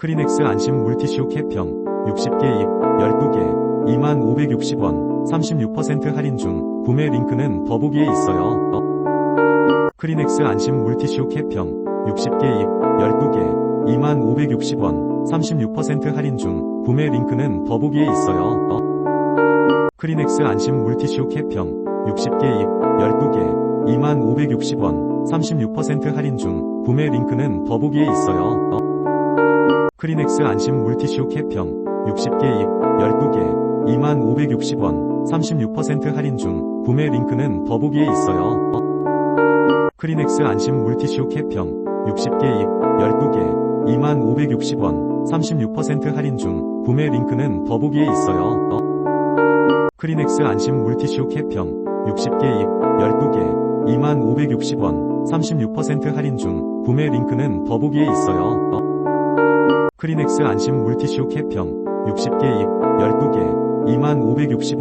크리넥스 안심 물티슈 캡형 60개 입 12개 2560원 36% 할인 중 구매 링크는 더보기에 있어요. 크리넥스 안심 물티슈 캡형 60개 입 12개 2560원 36% 할인 중 구매 링크는 더보기에 있어요. 크리넥스 안심 물티슈 캡형 60개 입 12개 2560원 36% 할인 중 구매 링크는 더보기에 있어요. 크리넥스 안심 물티슈 캡형 60개 입 12개 2560원 36% 할인 중 구매 링크는 더보기에 있어요. 크리넥스 안심 물티슈 캡형 60개 입 12개 2560원 36% 할인 중 구매 링크는 더보기에 있어요. 크리넥스 안심 물티슈 캡형 60개 입 12개 2560원 36% 할인 중 구매 링크는 더보기에 있어요. 크리넥스 안심 물티슈 캡형 60개 입 12개 2560원